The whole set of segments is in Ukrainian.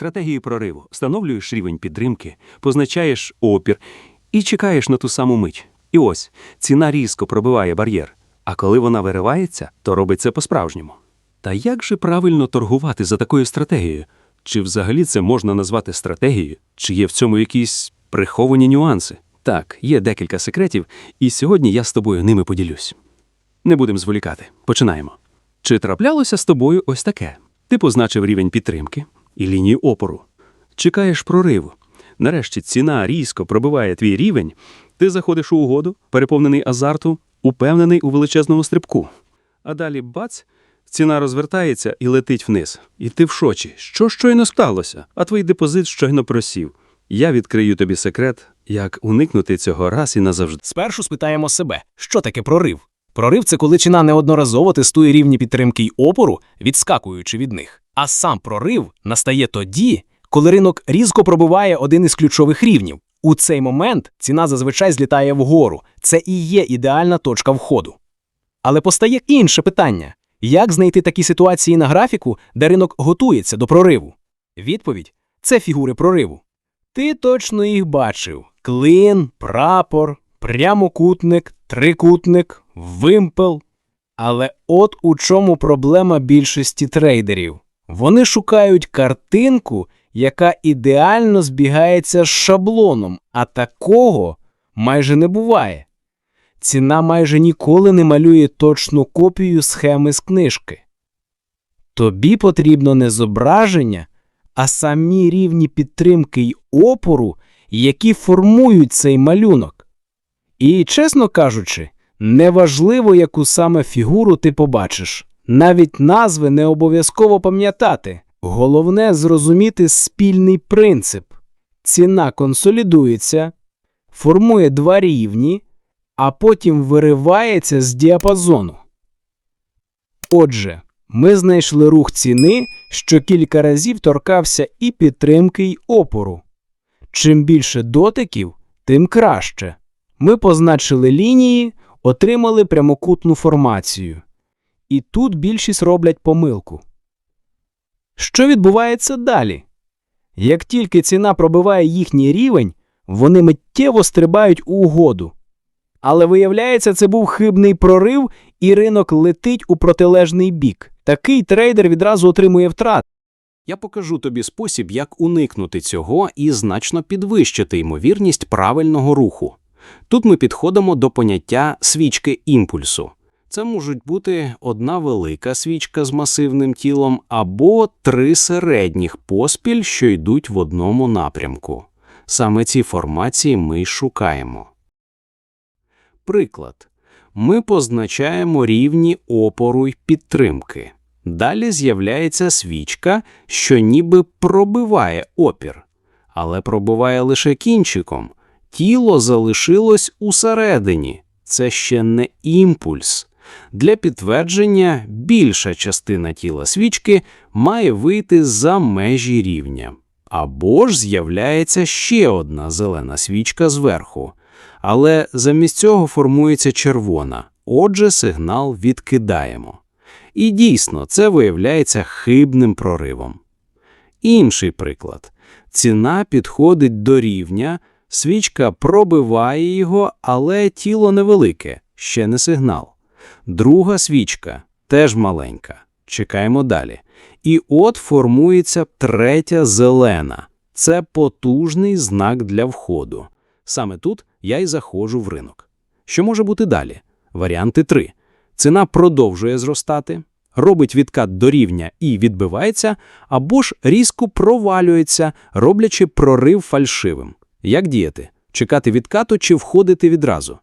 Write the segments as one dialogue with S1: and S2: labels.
S1: стратегії прориву, встановлюєш рівень підтримки, позначаєш опір і чекаєш на ту саму мить. І ось ціна різко пробиває бар'єр. А коли вона виривається, то робить це по-справжньому. Та як же правильно торгувати за такою стратегією? Чи взагалі це можна назвати стратегією? Чи є в цьому якісь приховані нюанси? Так, є декілька секретів, і сьогодні я з тобою ними поділюсь. Не будемо зволікати. Починаємо. Чи траплялося з тобою ось таке? Ти позначив рівень підтримки і лінію опору. Чекаєш прориву. Нарешті ціна різко пробиває твій рівень. Ти заходиш у угоду, переповнений азарту, упевнений у величезному стрибку. А далі бац, ціна розвертається і летить вниз. І ти в шоці. Що щойно сталося? А твій депозит щойно просів. Я відкрию тобі секрет, як уникнути цього раз і назавжди.
S2: Спершу спитаємо себе, що таке прорив? Прорив це коли ціна неодноразово тестує рівні підтримки й опору, відскакуючи від них. А сам прорив настає тоді, коли ринок різко пробиває один із ключових рівнів. У цей момент ціна зазвичай злітає вгору. Це і є ідеальна точка входу. Але постає інше питання: як знайти такі ситуації на графіку, де ринок готується до прориву? Відповідь це фігури прориву. Ти точно їх бачив: клин, прапор, прямокутник, трикутник, вимпел. Але от у чому проблема більшості трейдерів. Вони шукають картинку, яка ідеально збігається з шаблоном, а такого майже не буває. Ціна майже ніколи не малює точну копію схеми з книжки. Тобі потрібно не зображення, а самі рівні підтримки й опору, які формують цей малюнок. І, чесно кажучи, неважливо, яку саме фігуру ти побачиш. Навіть назви не обов'язково пам'ятати. Головне зрозуміти спільний принцип. Ціна консолідується, формує два рівні, а потім виривається з діапазону. Отже, ми знайшли рух ціни, що кілька разів торкався і підтримки, й опору. Чим більше дотиків, тим краще. Ми позначили лінії, отримали прямокутну формацію. І тут більшість роблять помилку. Що відбувається далі? Як тільки ціна пробиває їхній рівень, вони миттєво стрибають у угоду. Але виявляється, це був хибний прорив, і ринок летить у протилежний бік. Такий трейдер відразу отримує втрат.
S1: Я покажу тобі спосіб, як уникнути цього і значно підвищити ймовірність правильного руху. Тут ми підходимо до поняття свічки імпульсу. Це можуть бути одна велика свічка з масивним тілом або три середніх поспіль, що йдуть в одному напрямку. Саме ці формації ми й шукаємо. Приклад. Ми позначаємо рівні опору й підтримки. Далі з'являється свічка, що ніби пробиває опір, але пробиває лише кінчиком. Тіло залишилось усередині. Це ще не імпульс. Для підтвердження більша частина тіла свічки має вийти за межі рівня. Або ж з'являється ще одна зелена свічка зверху. Але замість цього формується червона. Отже, сигнал відкидаємо. І дійсно, це виявляється хибним проривом. Інший приклад. Ціна підходить до рівня, свічка пробиває його, але тіло невелике, ще не сигнал. Друга свічка теж маленька. Чекаємо далі. І от формується третя зелена. Це потужний знак для входу. Саме тут я й заходжу в ринок. Що може бути далі? Варіанти 3. Ціна продовжує зростати, робить відкат до рівня і відбивається, або ж різко провалюється, роблячи прорив фальшивим. Як діяти? Чекати відкату чи входити відразу?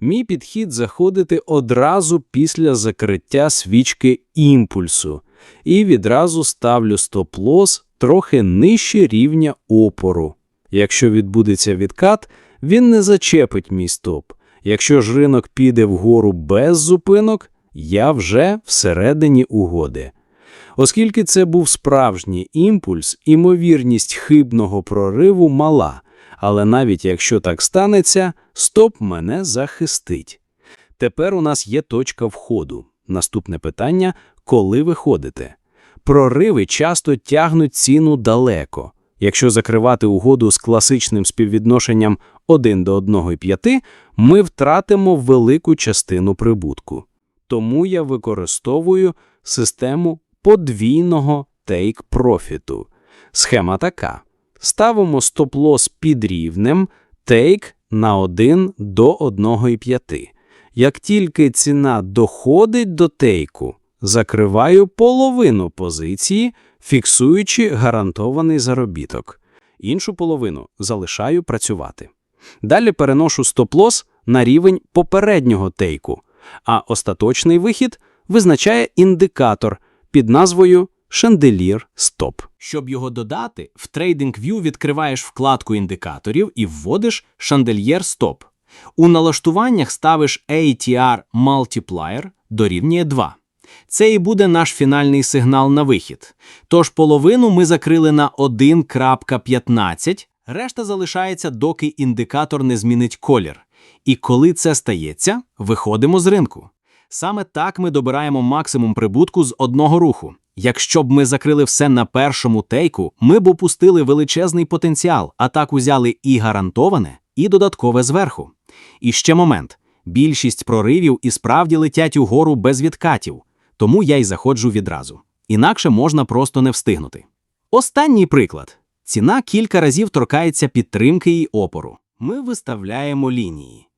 S1: Мій підхід заходити одразу після закриття свічки імпульсу і відразу ставлю стоп-лос трохи нижче рівня опору. Якщо відбудеться відкат, він не зачепить мій стоп. Якщо ж ринок піде вгору без зупинок, я вже всередині угоди. Оскільки це був справжній імпульс, імовірність хибного прориву мала, але навіть якщо так станеться, стоп мене захистить. Тепер у нас є точка входу. Наступне питання коли виходите? прориви часто тягнуть ціну далеко. Якщо закривати угоду з класичним співвідношенням 1 до 1,5, ми втратимо велику частину прибутку. Тому я використовую систему подвійного take-профіту. Схема така. Ставимо стоп-лос під рівнем take на 1 до 1,5. Як тільки ціна доходить до тейку, закриваю половину позиції, фіксуючи гарантований заробіток. Іншу половину залишаю працювати. Далі переношу стоп-лос на рівень попереднього тейку, а остаточний вихід визначає індикатор під назвою Шанделір Стоп. Щоб його додати, в TradingView відкриваєш вкладку індикаторів і вводиш Шандельєр Стоп. У налаштуваннях ставиш ATR Multiplier дорівнює 2. Це і буде наш фінальний сигнал на вихід. Тож половину ми закрили на 1.15, решта залишається, доки індикатор не змінить колір. І коли це стається, виходимо з ринку. Саме так ми добираємо максимум прибутку з одного руху. Якщо б ми закрили все на першому тейку, ми б упустили величезний потенціал, а так узяли і гарантоване, і додаткове зверху. І ще момент. Більшість проривів і справді летять угору без відкатів, тому я й заходжу відразу. Інакше можна просто не встигнути. Останній приклад. Ціна кілька разів торкається підтримки і опору. Ми виставляємо лінії.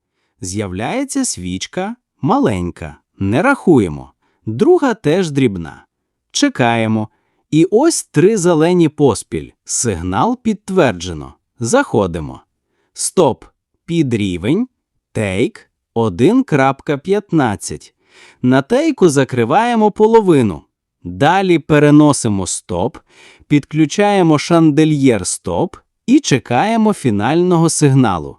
S1: З'являється свічка маленька, не рахуємо. Друга теж дрібна. Чекаємо. І ось три зелені поспіль. Сигнал підтверджено. Заходимо. Стоп. Під рівень. Тейк 1.15. На тейку закриваємо половину. Далі переносимо стоп, підключаємо шандельєр стоп і чекаємо фінального сигналу.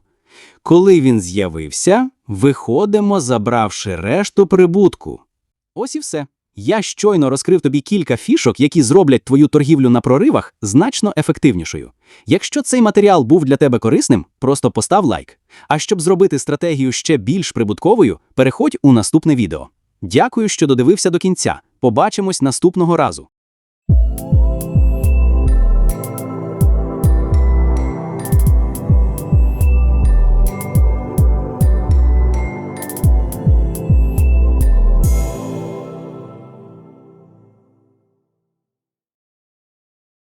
S1: Коли він з'явився, виходимо, забравши решту прибутку. Ось і все. Я щойно розкрив тобі кілька фішок, які зроблять твою торгівлю на проривах значно ефективнішою. Якщо цей матеріал був для тебе корисним, просто постав лайк. А щоб зробити стратегію ще більш прибутковою, переходь у наступне відео. Дякую, що додивився до кінця. Побачимось наступного разу.